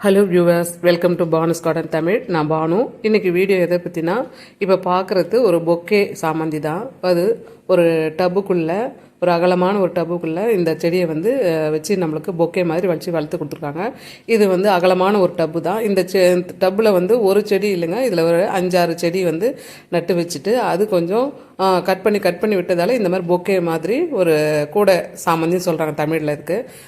Hello viewers welcome to Banu's garden Tamil நான் பானு. இன்னைக்கு video எதை பற்றினா இப்போ பார்க்குறது ஒரு பொக்கே சாமந்தி தான் அது ஒரு டப்புக்குள்ளே ஒரு அகலமான ஒரு டப்புக்குள்ளே இந்த செடியை வந்து வச்சு நம்மளுக்கு பொக்கே மாதிரி வச்சு வளர்த்து கொடுத்துருக்காங்க. இது வந்து அகலமான ஒரு டப்பு தான். இந்த செ டப்பில் வந்து ஒரு செடி இல்லைங்க. இதில் ஒரு அஞ்சாறு செடி வந்து நட்டு வச்சுட்டு அது கொஞ்சம் கட் பண்ணி கட் பண்ணி விட்டதால் இந்த மாதிரி பொக்கே மாதிரி ஒரு கூடை சாமந்தின்னு சொல்கிறாங்க தமிழில் இருக்குது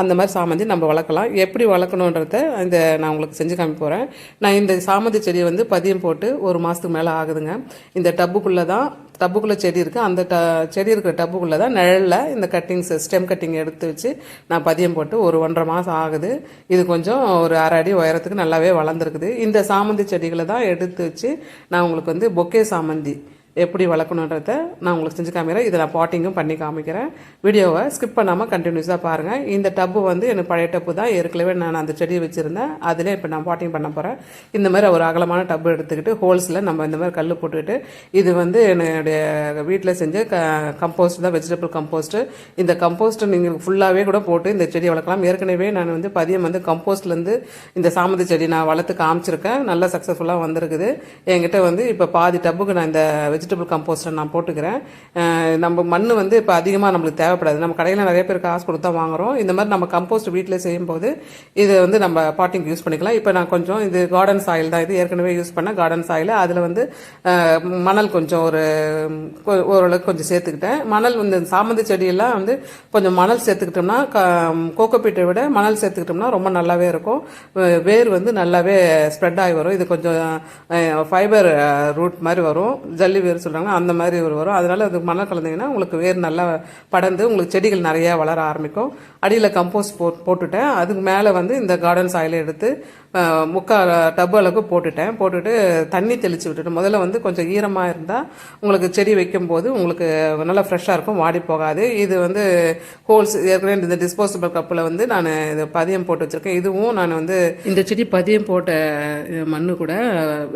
அந்த மாதிரி சாமந்தி நம்ம வளர்க்கலாம். எப்படி வளர்க்கணுன்றத இந்த நான் உங்களுக்கு செஞ்சு காமி போகிறேன் நான் இந்த சாமந்தி செடியை வந்து பதியம் போட்டு ஒரு மாதத்துக்கு மேலே ஆகுதுங்க. இந்த டப்புக்குள்ளே தான் டப்புக்குள்ளே செடி இருக்குது அந்த ட செடி இருக்கிற டப்புக்குள்ளே தான் நிழலில் இந்த கட்டிங்ஸ் ஸ்டெம் கட்டிங் எடுத்து வச்சு நான் பதியம் போட்டு ஒரு ஒன்றரை மாதம் ஆகுது. இது கொஞ்சம் ஒரு அரை அடி உயரத்துக்கு நல்லாவே வளர்ந்துருக்குது. இந்த சாமந்தி செடிகளை தான் எடுத்து வச்சு நான் உங்களுக்கு வந்து பொக்கே சாமந்தி எப்படி வளர்க்கணுன்றத நான் உங்களுக்கு செஞ்சு காமிக்கிறேன். இதை நான் பாட்டிங்கும் பண்ணி காமிக்கிறேன். வீடியோவை ஸ்கிப் பண்ணாமல் கண்டினியூஸாக பாருங்கள் இந்த டப்பு வந்து எனக்கு பழைய டப்பு தான். ஏற்கனவே நான் அந்த செடியை வச்சுருந்தேன். அதிலே இப்போ நான் பாட்டிங் பண்ண போகிறேன் இந்த மாதிரி ஒரு அகலமான டப்பு எடுத்துக்கிட்டு ஹோல்ஸில் நம்ம இந்த மாதிரி கல் போட்டுக்கிட்டு இது வந்து என்னுடைய வீட்டில் செஞ்ச க கம்போஸ்ட் தான் வெஜிடபிள் கம்போஸ்ட்டு இந்த கம்போஸ்ட்டு நீங்கள் ஃபுல்லாகவே கூட போட்டு இந்த செடியை வளர்க்கலாம். ஏற்கனவே நான் வந்து பதியம் வந்து கம்போஸ்ட்லேருந்து இந்த சாமந்தி செடி நான் வளர்த்து காமிச்சிருக்கேன். நல்லா சக்ஸஸ்ஃபுல்லாக வந்திருக்குது. என்கிட்ட வந்து இப்போ பாதி டப்புக்கு நான் இந்த வெஜிடபிள் கம்போஸ்டர் நான் போட்டுக்கிறேன். நம்ம மண் வந்து இப்போ அதிகமாக நம்மளுக்கு தேவைப்படாது. நம்ம கடையில் நிறைய பேர் காசு கொடுத்தா வாங்குறோம். இந்த மாதிரி நம்ம கம்போஸ்ட் வீட்டில் செய்யும்போது இதை வந்து நம்ம பாட்டிங் யூஸ் பண்ணிக்கலாம். இப்போ நான் கொஞ்சம் இது கார்டன் சாயில் தான் இது ஏற்கனவே யூஸ் பண்ண கார்டன் சாயில் அதில் வந்து மணல் கொஞ்சம் ஒரு ஓரளவுக்கு கொஞ்சம் சேர்த்துக்கிட்டேன். மணல் வந்து சாமந்தி செடியெல்லாம் வந்து கொஞ்சம் மணல் சேர்த்துக்கிட்டோம்னா கோகோபீட்டை விட மணல் சேர்த்துக்கிட்டோம்னா ரொம்ப நல்லாவே இருக்கும். வேர் வந்து நல்லாவே ஸ்ப்ரெட் ஆகி வரும். இது கொஞ்சம் ஃபைபர் ரூட் மாதிரி வரும். ஜல்லி வேர் சொல்கிறாங்க அந்த மாதிரி ஒரு வரும். அதனால் அது மணல் கலந்தீங்கன்னா உங்களுக்கு வேர் நல்லா படர்ந்து உங்களுக்கு செடிகள் நிறையா வளர ஆரம்பிக்கும். அடியில் கம்போஸ்ட் போ போட்டுட்டேன். அதுக்கு மேலே வந்து இந்த கார்டன் சாயில் எடுத்து முக்கால் டப்பு அளவுக்கு போட்டுட்டேன். போட்டுட்டு தண்ணி தெளித்து விட்டுட்டு முதல்ல வந்து கொஞ்சம் ஈரமாக இருந்தால் உங்களுக்கு செடி வைக்கும்போது உங்களுக்கு நல்லா ஃப்ரெஷ்ஷாக இருக்கும் வாடி போகாது. இது வந்து ஹோல்ஸ் ஏற்கனவே இந்த டிஸ்போசபிள் கப்பில் வந்து நான் இது பதியம் போட்டு வச்சுருக்கேன். இதுவும் நான் வந்து இந்த செடி பதியம் போட்ட மண்ணு கூட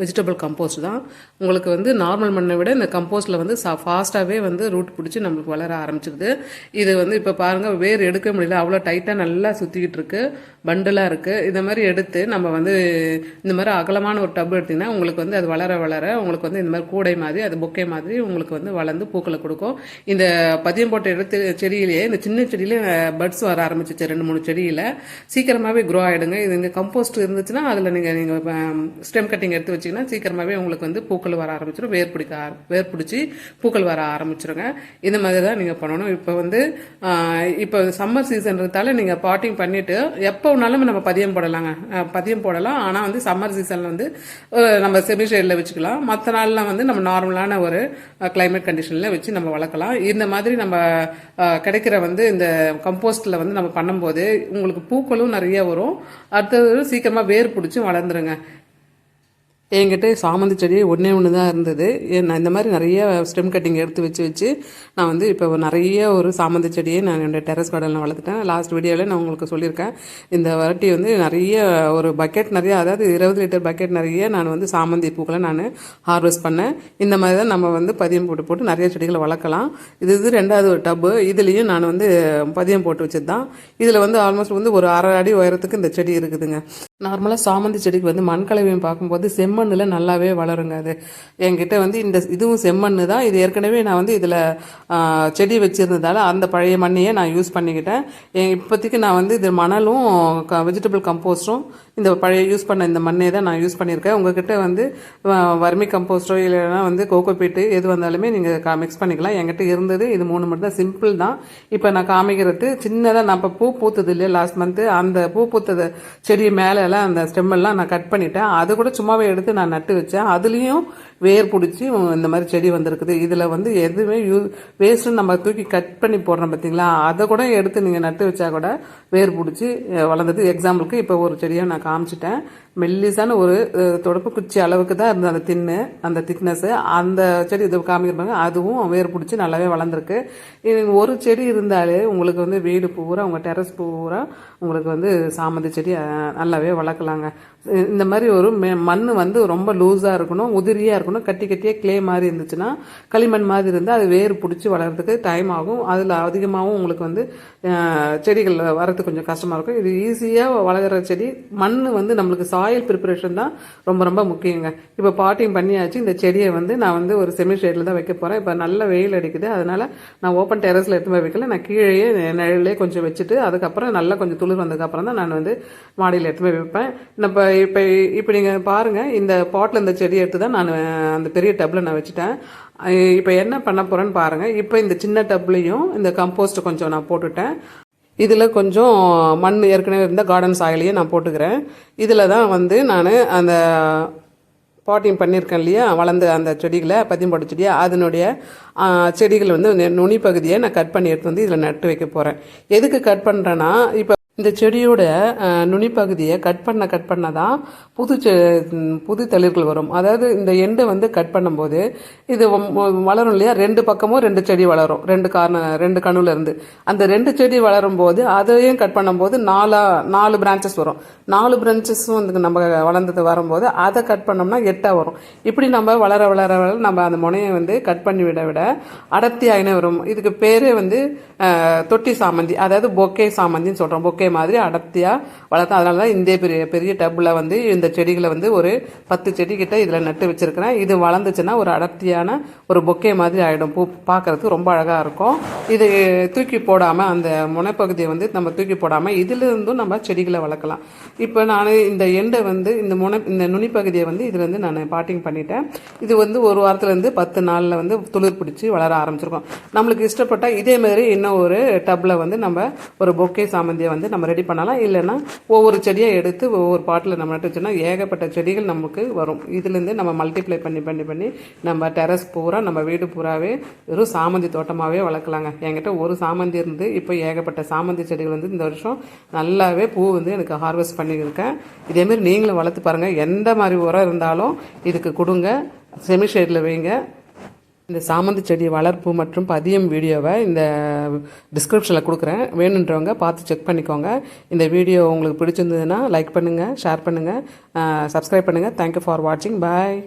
வெஜிடபிள் கம்போஸ்ட் தான். உங்களுக்கு வந்து நார்மல் மண்ணை விட இந்த கம்போஸ்டில் வந்து ஃபாஸ்ட்டாகவே வந்து ரூட் பிடிச்சி நம்மளுக்கு வளர ஆரம்பிச்சிருது. இது வந்து இப்போ பாருங்கள் வேர் எடுக்க முடியல. அவ்வளோ டைட்டாக நல்லா சுற்றிக்கிட்டு இருக்கு. பண்டலாக இருக்குது இந்த மாதிரி எடுத்து நம்ம வந்து இந்த மாதிரி அகலமான ஒரு டப் எடுத்திங்கன்னா உங்களுக்கு வந்து அது வளர வளர உங்களுக்கு வந்து இந்த மாதிரி கூடை மாதிரி அது பொக்கே மாதிரி உங்களுக்கு வந்து வளர்ந்து பூக்களை கொடுக்கும். இந்த பதியம் போட்ட எடுத்து செடியிலேயே இந்த சின்ன செடியிலே பட்ஸ் வர ஆரம்பிச்சிச்சு ரெண்டு மூணு செடியில். சீக்கிரமாகவே க்ரோ ஆகிடுங்க இது இந்த கம்போஸ்ட் இருந்துச்சுன்னா அதில் நீங்கள் நீங்கள் ஸ்டெம் கட்டிங் எடுத்து வச்சிங்கன்னா சீக்கிரமாகவே உங்களுக்கு வந்து பூக்கள் வர ஆரம்பிச்சிடும் வேர் பிடிக்க வேர் பிடிச்சி பூக்கள் வர ஆரம்பிச்சிருங்க. இந்த மாதிரி தான் நீங்கள் பண்ணணும். இப்போ வந்து இப்போ சம்மர் சீசன்றதால நீங்கள் பாட்டிங் பண்ணிவிட்டு எப்போ வேணாலும் நம்ம பதியம் போடலாங்க. பதியம் போடலாம். ஆனால் வந்து சம்மர் சீசனில் வந்து நம்ம செமி ஷேடில் வச்சுக்கலாம். மற்ற நாள்லாம் வந்து நம்ம நார்மலான ஒரு கிளைமேட் கண்டிஷனில் வச்சு நம்ம வளர்க்கலாம். இந்த மாதிரி நம்ம கிடைக்கிற வந்து இந்த கம்போஸ்டில் வந்து நம்ம பண்ணும்போது உங்களுக்கு பூக்களும் நிறைய வரும். அடுத்தது சீக்கிரமாக வேர் பிடிச்சி வளர்ந்துருங்க. என்கிட்ட சாமந்தி செடி ஒன்றே ஒன்று தான் இருந்தது நான் இந்த மாதிரி நிறைய ஸ்டெம் கட்டிங் எடுத்து வச்சு வச்சு நான் வந்து இப்போ நிறைய ஒரு சாமந்தி செடியை நான் என்னோட டெரஸ் கார்டனில் வளர்த்துட்டேன். லாஸ்ட் வீடியோவில் நான் உங்களுக்கு சொல்லியிருக்கேன். இந்த வரட்டி வந்து நிறைய ஒரு பக்கெட் நிறைய அதாவது இருபது லிட்டர் பக்கெட் நிறைய நான் வந்து சாமந்தி பூக்களை நான் ஹார்வெஸ்ட் பண்ணேன். இந்த மாதிரி தான் நம்ம வந்து பதியம் போட்டு போட்டு நிறைய செடிகளை வளர்க்கலாம். இது இது ரெண்டாவது ஒரு டப்பு இதுலேயும் நான் வந்து பதியம் போட்டு வச்சது தான் இதில் வந்து ஆல்மோஸ்ட் வந்து ஒரு அரை அடி உயரத்துக்கு இந்த செடி இருக்குதுங்க. நார்மலாக சாமந்தி செடிக்கு வந்து மண் கலவையும் பார்க்கும்போது செம்மண்ணில் நல்லாவே வளருங்க அது. என்கிட்ட வந்து இந்த இதுவும் செம்மண்ணு தான். இது ஏற்கனவே நான் வந்து இதில் செடி வச்சுருந்ததால் அந்த பழைய மண்ணையே நான் யூஸ் பண்ணிக்கிட்டேன். என் இப்போதைக்கு நான் வந்து இது மணலும் வெஜிடபிள் கம்போஸ்ட்டும் இந்த பழைய யூஸ் பண்ண இந்த மண்ணே தான் நான் யூஸ் பண்ணியிருக்கேன். உங்ககிட்ட வந்து வர்மி கம்போஸ்டோ இல்லைன்னா வந்து கோகோபீட்டு எது வந்தாலுமே நீங்கள் மிக்ஸ் பண்ணிக்கலாம். என்கிட்ட இருந்தது இது மூணு மட்டும் தான். சிம்பிள் தான். இப்போ நான் காமிக்கிறது சின்னதாக நம்ம பூ பூத்தது இல்லையா லாஸ்ட் மந்த்து அந்த பூ பூத்தது செடி மேலே எல்லாம் அந்த ஸ்டெம்மெல்லாம் நான் கட் பண்ணிட்டேன். அது கூட சும்மாவே எடுத்து நான் நட்டு வச்சேன். அதுலேயும் வேர் பிடிச்சி இந்த மாதிரி செடி வந்திருக்குது. இதில் வந்து எதுவுமே யூ வேஸ்ட்டு நம்ம தூக்கி கட் பண்ணி போடுறோம் பார்த்தீங்களா அதை கூட எடுத்து நீங்கள் நட்டு வச்சா கூட வேர் பிடிச்சி வளர்ந்தது. எக்ஸாம்பிளுக்கு இப்போ ஒரு செடியை நான் காமிச்சிட்டேன். மெல்லிசான ஒரு தொடப்பு குச்சி அளவுக்கு தான் இருந்தது. அந்த தின்னு அந்த திக்னஸ் அந்த செடி இது காமிக்கிறாங்க அதுவும் வேர் பிடிச்சி நல்லாவே வளர்ந்துருக்கு. ஒரு செடி இருந்தாலே உங்களுக்கு வந்து வீடு பூரா உங்கள் டெரஸ் பூரா உங்களுக்கு வந்து சாமந்தி செடி நல்லாவே வளர்க்கலாங்க. இந்த மாதிரி ஒரு மண் வந்து ரொம்ப லூஸாக இருக்கணும் உதிரியாக இருக்கணும். இருக்கணும். கட்டி கட்டியே க்ளே மாதிரி இருந்துச்சுன்னா களிமண் மாதிரி இருந்தால் அது வேர் பிடிச்சி வளர்கிறதுக்கு டைம் ஆகும். அதில் அதிகமாகவும் உங்களுக்கு வந்து செடிகள் வரது கொஞ்சம் கஷ்டமாக இருக்கும். இது ஈஸியாக வளர்கிற செடி மண் வந்து நம்மளுக்கு சாயில் ப்ரிப்பரேஷன் தான் ரொம்ப ரொம்ப முக்கியங்க. இப்போ பாட்டிங் பண்ணியாச்சு. இந்த செடியை வந்து நான் வந்து ஒரு செமி ஷேடில் தான் வைக்க போகிறேன் இப்போ நல்ல வெயில் அடிக்குது. அதனால் நான் ஓப்பன் டெரஸில் எடுத்து போய் வைக்கல. நான் கீழேயே நிழலே கொஞ்சம் வச்சுட்டு அதுக்கப்புறம் நல்லா கொஞ்சம் துளிர் வந்ததுக்கப்புறம் தான் நான் வந்து மாடியில் எடுத்து போய் வைப்பேன் இப்போ இப்போ இப்போ நீங்கள் பாருங்கள் இந்த பாட்டில் இந்த செடி எடுத்து தான் நான் அந்த பெரிய டப்பில் நான் வச்சுட்டேன். இப்போ என்ன பண்ண போகிறேன்னு பாருங்கள் இப்போ இந்த சின்ன டப்லையும் இந்த கம்போஸ்ட் கொஞ்சம் நான் போட்டுட்டேன். இதில் கொஞ்சம் மண் ஏற்கனவே இருந்த கார்டன் சாயிலையே நான் போட்டுக்கிறேன். இதில் தான் வந்து நான் அந்த பாட்டிங் பண்ணியிருக்கேன் இல்லையா? வளர்ந்த அந்த செடிகளை பதியம் போட்ட செடியை அதனுடைய செடிகள் வந்து நுனி பகுதியை நான் கட் பண்ணி எடுத்து வந்து இதில் நட்டு வைக்க போகிறேன் எதுக்கு கட் பண்ணுறேன்னா இப்போ இந்த செடியோட நுனிப்பகுதியை கட் பண்ண கட் பண்ண தான் புது செ புது தளிர்கள் வரும். அதாவது இந்த எண்டை வந்து கட் பண்ணும்போது இது வளரும் இல்லையா? ரெண்டு பக்கமும் ரெண்டு செடி வளரும். ரெண்டு காரண ரெண்டு கணுலேருந்து அந்த ரெண்டு செடி வளரும் போது அதையும் கட் பண்ணும்போது நாலா நாலு பிரான்ச்சஸ் வரும். நாலு பிரான்ச்சஸும் வந்து நம்ம வளர்ந்தது வரும்போது அதை கட் பண்ணோம்னா எட்டாக வரும். இப்படி நம்ம வளர வளர வளர நம்ம அந்த முனையை வந்து கட் பண்ணி விட விட அடர்த்தி ஆயினே வரும். இதுக்கு பேரே வந்து தொட்டி சாமந்தி அதாவது பொக்கே சாமந்தின்னு சொல்கிறோம் பொக்கே மாதிரி அடர்த்தியாக வளர்த்தோம் அதனால தான் இந்த பெரிய பெரிய டப்பில் வந்து இந்த செடிகளை வந்து ஒரு பத்து செடி கிட்ட இதில் நட்டு வச்சுருக்கிறேன். இது வளர்ந்துச்சுன்னா ஒரு அடர்த்தியான ஒரு பொக்கே மாதிரி ஆகிடும் பூ பார்க்கறதுக்கு ரொம்ப அழகாக இருக்கும். இது தூக்கி போடாமல் அந்த முனைப்பகுதியை வந்து நம்ம தூக்கி போடாமல் இதுல இருந்தும் நம்ம செடிகளை வளர்க்கலாம். இப்போ நான் இந்த எண்டை வந்து இந்த முனை இந்த நுனிப்பகுதியை வந்து இதுலேருந்து நான் பாட்டிங் பண்ணிட்டேன். இது வந்து ஒரு வாரத்துலேருந்து பத்து நாளில் வந்து துளிர் பிடிச்சி வளர ஆரம்பிச்சிருக்கோம். நம்மளுக்கு இஷ்டப்பட்டால் இதே மாதிரி இன்னும் ஒரு டப்பில் வந்து நம்ம ஒரு பொக்கே சாமந்தியை வந்து நம்ம நம்ம ரெடி பண்ணலாம். இல்லைன்னா ஒவ்வொரு செடியாக எடுத்து ஒவ்வொரு பாட்டில் நம்ம நட்டு வச்சோம்னா ஏகப்பட்ட செடிகள் நமக்கு வரும். இதுலேருந்து நம்ம மல்டிப்ளை பண்ணி பண்ணி பண்ணி நம்ம டெரஸ் பூரா நம்ம வீடு பூராவே வெறும் சாமந்தி தோட்டமாகவே வளர்க்கலாங்க. என்கிட்ட ஒரு சாமந்தி இருந்து இப்போ ஏகப்பட்ட சாமந்தி செடிகள் வந்து இந்த வருஷம் நல்லாவே பூ வந்து எனக்கு ஹார்வெஸ்ட் பண்ணியிருக்கேன். இதேமாரி நீங்களும் வளர்த்து பாருங்கள் எந்த மாதிரி உரம் இருந்தாலும் இதுக்கு கொடுங்க. செமி ஷேடில் வைங்க. இந்த சாமந்தி செடி வளர்ப்பு மற்றும் பதியம் வீடியோவை இந்த டிஸ்கிரிப்ஷனில் கொடுக்குறேன். வேணுன்றவங்க பார்த்து செக் பண்ணிக்கோங்க. இந்த வீடியோ உங்களுக்கு பிடிச்சிருந்ததுன்னா லைக் பண்ணுங்கள் ஷேர் பண்ணுங்கள் சப்ஸ்கிரைப் பண்ணுங்கள் தேங்க்யூ ஃபார் வாட்சிங் பாய்